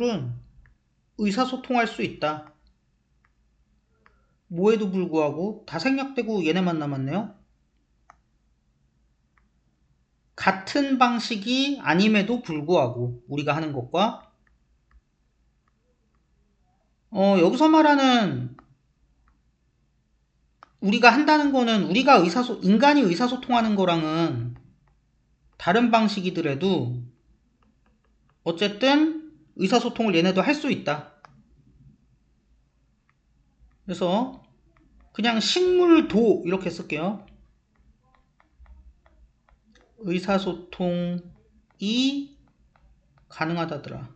풀은 의사소통할 수 있다. 뭐에도 불구하고 다 생략되고 얘네만 남았네요. 같은 방식이 아님에도 불구하고 우리가 하는 것과 어, 여기서 말하는 우리가 한다는 거는 우리가 의사소 인간이 의사소통하는 거랑은 다른 방식이더라도 어쨌든 의사소통을 얘네도 할 수 있다. 그래서 그냥 식물도 이렇게 쓸게요. 의사소통이 가능하다더라.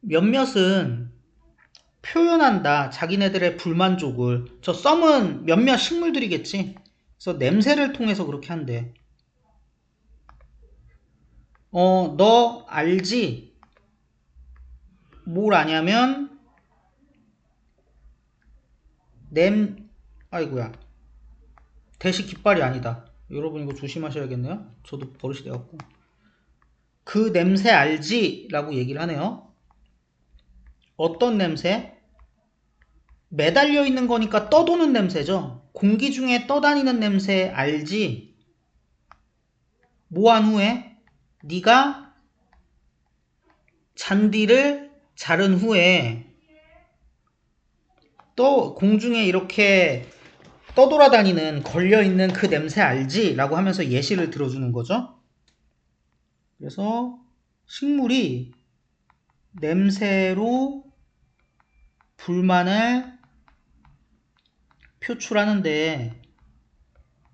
몇몇은 표현한다. 자기네들의 불만족을. 저 썸은 몇몇 식물들이겠지. 그래서 냄새를 통해서 그렇게 한대. 어, 너 알지? 뭘 아냐면, 냄, 아이고야. 대시 깃발이 아니다. 여러분 이거 조심하셔야겠네요. 저도 버릇이 돼갖고. 그 냄새 알지? 라고 얘기를 하네요. 어떤 냄새? 매달려 있는 거니까 떠도는 냄새죠. 공기 중에 떠다니는 냄새 알지? 뭐한 후에 네가 잔디를 자른 후에 또 공중에 이렇게 떠돌아다니는 걸려있는 그 냄새 알지? 라고 하면서 예시를 들어주는 거죠. 그래서 식물이 냄새로 불만을 표출하는데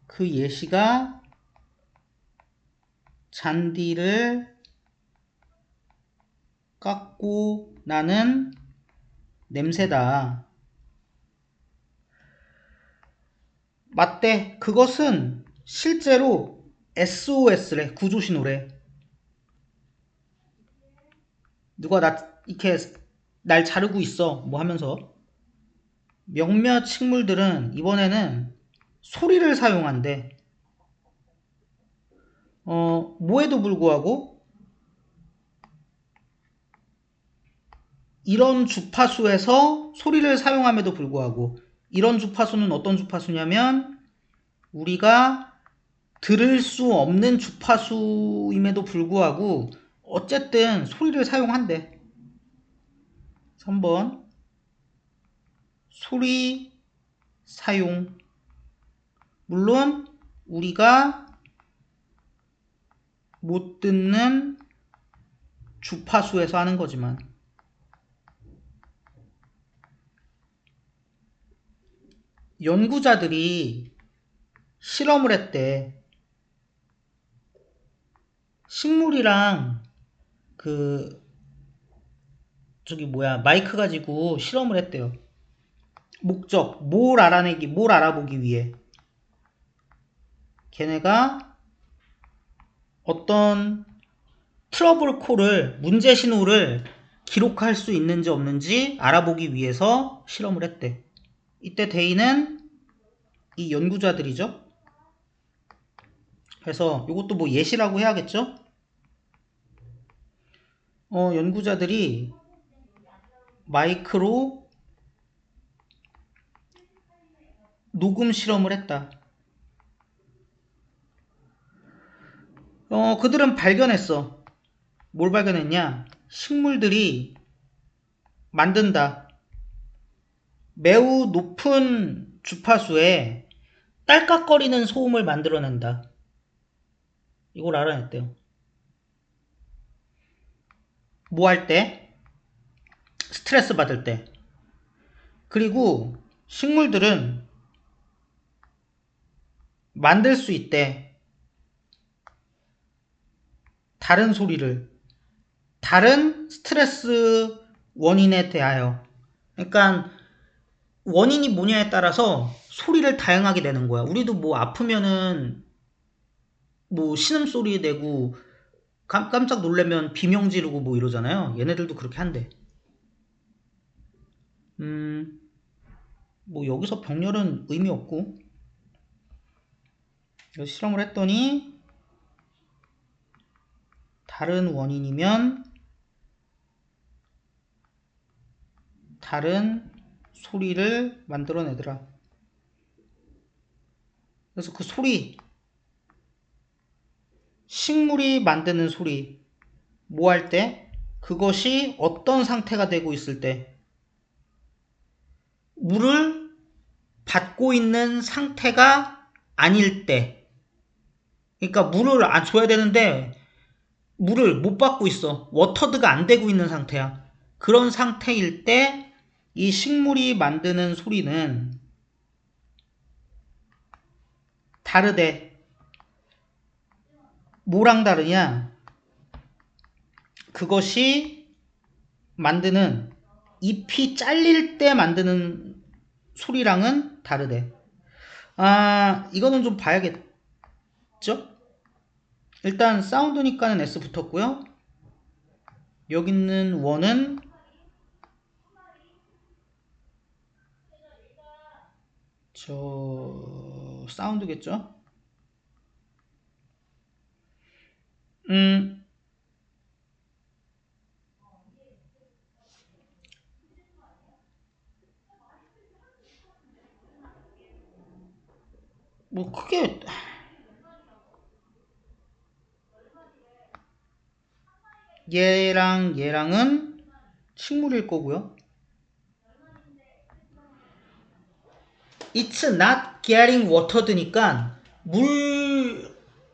그 예시가 잔디를 깎고 나는 냄새다. 맞대. 그것은 실제로 SOS래. 구조신호래. 누가 나 이렇게 날 자르고 있어. 뭐 하면서. 몇몇 식물들은 이번에는 소리를 사용한대. 어, 뭐에도 불구하고 이런 주파수에서 소리를 사용함에도 불구하고 이런 주파수는 어떤 주파수냐면 우리가 들을 수 없는 주파수임에도 불구하고 어쨌든 소리를 사용한대. 3번 소리 사용 물론 우리가 못 듣는 주파수에서 하는 거지만 연구자들이 실험을 했대. 식물이랑 그 저기 뭐야 마이크 가지고 실험을 했대요. 목적 뭘 알아내기 뭘 알아보기 위해 걔네가 어떤 트러블 콜을 문제 신호를 기록할 수 있는지 없는지 알아보기 위해서 실험을 했대. 이때 데이는 이 연구자들이죠. 그래서 이것도 뭐 예시라고 해야겠죠? 어, 연구자들이 마이크로 녹음 실험을 했다. 어, 그들은 발견했어. 뭘 발견했냐? 식물들이 만든다. 매우 높은 주파수에 딸깍거리는 소음을 만들어낸다. 이걸 알아냈대요. 뭐 할 때? 스트레스 받을 때. 그리고 식물들은 만들 수 있대. 다른 소리를 다른 스트레스 원인에 대하여 그러니까 원인이 뭐냐에 따라서 소리를 다양하게 내는 거야. 우리도 뭐 아프면은 뭐 신음소리 내고 깜짝 놀래면 비명 지르고 뭐 이러잖아요. 얘네들도 그렇게 한대. 음, 뭐 여기서 병렬은 의미 없고 실험을 했더니 다른 원인이면 다른 소리를 만들어내더라. 그래서 그 소리, 식물이 만드는 소리, 뭐 할 때? 그것이 어떤 상태가 되고 있을 때? 물을 받고 있는 상태가 아닐 때. 그러니까 물을 안 줘야 되는데 물을 못 받고 있어. 워터드가 안 되고 있는 상태야. 그런 상태일 때 이 식물이 만드는 소리는 다르대. 뭐랑 다르냐? 그것이 만드는 잎이 잘릴 때 만드는 소리랑은 다르대. 아, 이거는 좀 봐야겠죠? 일단 사운드니까는 S 붙었고요. 여기 있는 원은 저 사운드겠죠? 음. 뭐 크게 얘랑 얘랑은 식물일 거고요. It's not getting watered니까 물,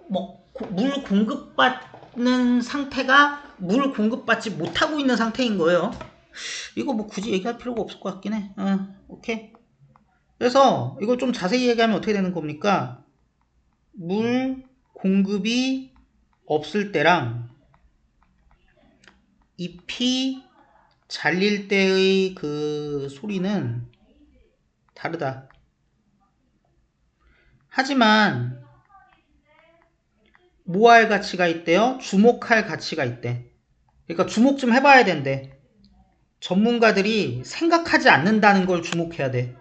뭐, 고- 물 공급받는 상태가 물 공급받지 못하고 있는 상태인 거예요. 이거 뭐 굳이 얘기할 필요가 없을 것 같긴 해. 어, 오케이. 그래서 이걸 좀 자세히 얘기하면 어떻게 되는 겁니까? 물 공급이 없을 때랑 잎이 잘릴 때의 그 소리는 다르다. 하지만 뭐할 가치가 있대요? 주목할 가치가 있대. 그러니까 주목 좀 해봐야 된대. 전문가들이 생각하지 않는다는 걸 주목해야 돼.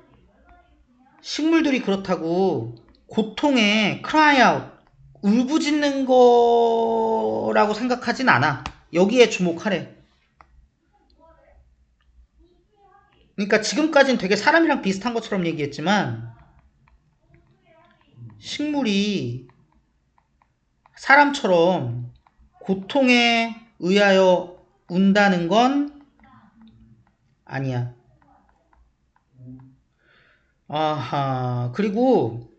식물들이 그렇다고 고통에 out, 울부짖는 거라고 생각하진 않아. 여기에 주목하래. 그러니까 지금까지는 되게 사람이랑 비슷한 것처럼 얘기했지만 식물이 사람처럼 고통에 의하여 운다는 건 아니야. 아하, 그리고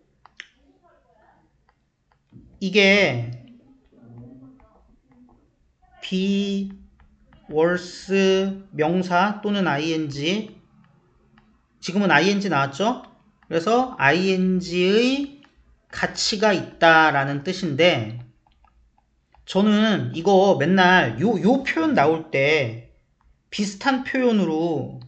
이게 be, worse, 명사 또는 ing 지금은 ing 나왔죠? 그래서 ing의 가치가 있다라는 뜻인데 저는 이거 맨날 요, 요 표현 나올 때 비슷한 표현으로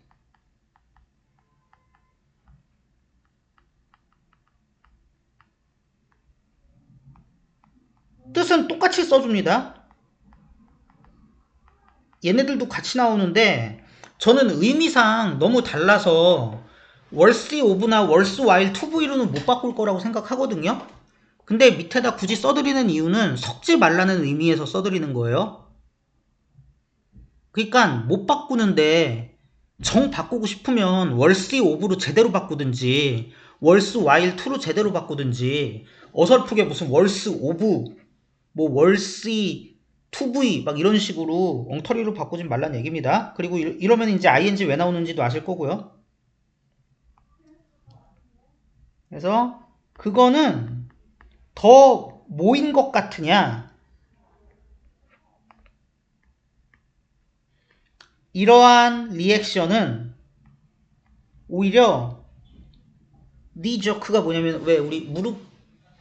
뜻은 똑같이 써줍니다. 얘네들도 같이 나오는데 저는 의미상 너무 달라서 월스 오브나 월스 와일 2V로는 못 바꿀 거라고 생각하거든요. 근데 밑에다 굳이 써드리는 이유는 섞지 말라는 의미에서 써드리는 거예요. 그러니까 못 바꾸는데 정 바꾸고 싶으면 월스 오브로 제대로 바꾸든지 월스 와일 2로 제대로 바꾸든지 어설프게 무슨 월스 오브 뭐 월스 2V 막 이런 식으로 엉터리로 바꾸진 말란 얘기입니다. 그리고 이러, 이러면 이제 ing 왜 나오는지도 아실 거고요. 그래서 그거는 더 모인 것 같으냐 이러한 리액션은 오히려 니저크가 뭐냐면 왜 우리 무릎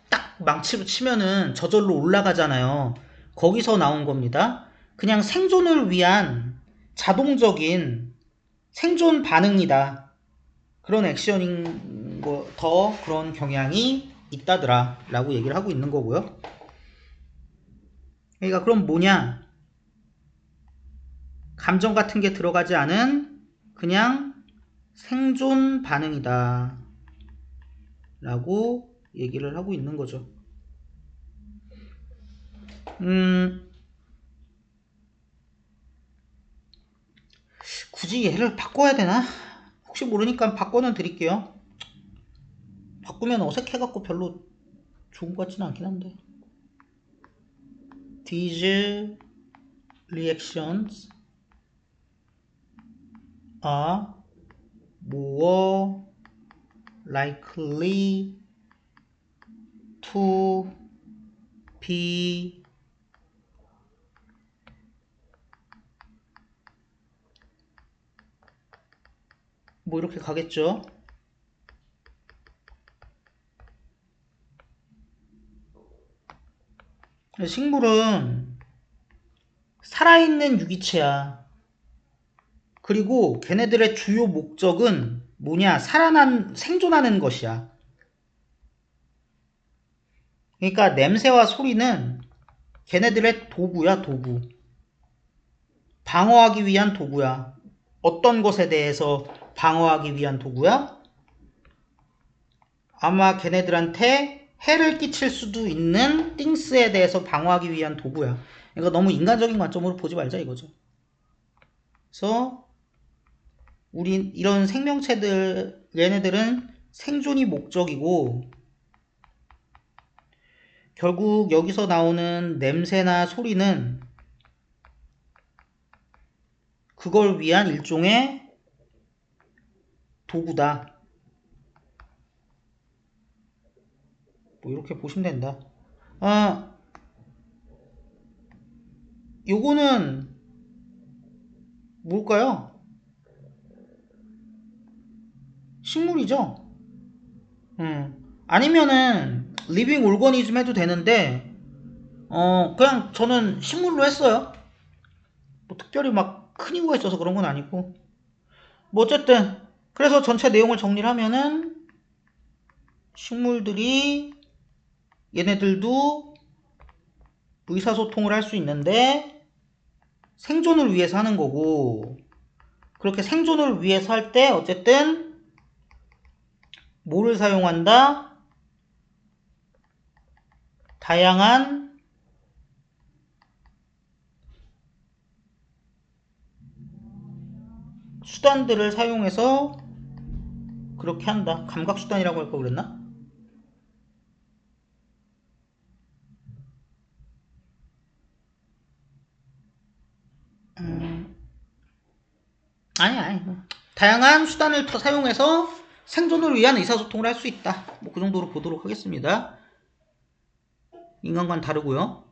딱 망치로 치면은 저절로 올라가잖아요. 거기서 나온 겁니다. 그냥 생존을 위한 자동적인 생존 반응이다. 그런 액션인 거, 더 그런 경향이 있다더라. 라고 얘기를 하고 있는 거고요. 그러니까 그럼 뭐냐? 감정 같은 게 들어가지 않은 그냥 생존 반응이다. 라고 얘기를 하고 있는 거죠. 음, 굳이 얘를 바꿔야 되나? 혹시 모르니까 바꿔는 드릴게요. 바꾸면 어색해갖고 별로 좋은 것 같지는 않긴 한데. These reactions are more likely to be 뭐 이렇게 가겠죠. 식물은 살아있는 유기체야. 그리고 걔네들의 주요 목적은 뭐냐? 살아난, 생존하는 것이야. 그러니까 냄새와 소리는 걔네들의 도구야, 도구. 방어하기 위한 도구야. 어떤 것에 대해서 방어하기 위한 도구야? 아마 걔네들한테 해를 끼칠 수도 있는 띵스에 대해서 방어하기 위한 도구야. 이거 너무 인간적인 관점으로 보지 말자 이거죠. 그래서 우리 이런 생명체들 얘네들은 생존이 목적이고 결국 여기서 나오는 냄새나 소리는 그걸 위한 일종의 도구다. 뭐 이렇게 보시면 된다. 아, 요거는 뭘까요? 식물이죠? 음. 아니면은 리빙 올거니즘 해도 되는데 어 그냥 저는 식물로 했어요. 뭐 특별히 막 큰 이유가 있어서 그런 건 아니고 뭐 어쨌든 그래서 전체 내용을 정리를 하면은 식물들이 얘네들도 의사소통을 할 수 있는데 생존을 위해서 하는 거고 그렇게 생존을 위해서 할 때 어쨌든 뭐를 사용한다? 다양한 수단들을 사용해서 그렇게 한다. 감각수단이라고 할걸 그랬나? 음, 아니, 아니. 뭐. 다양한 수단을 더 사용해서 생존을 위한 의사소통을 할 수 있다. 뭐 그 정도로 보도록 하겠습니다. 인간과는 다르고요.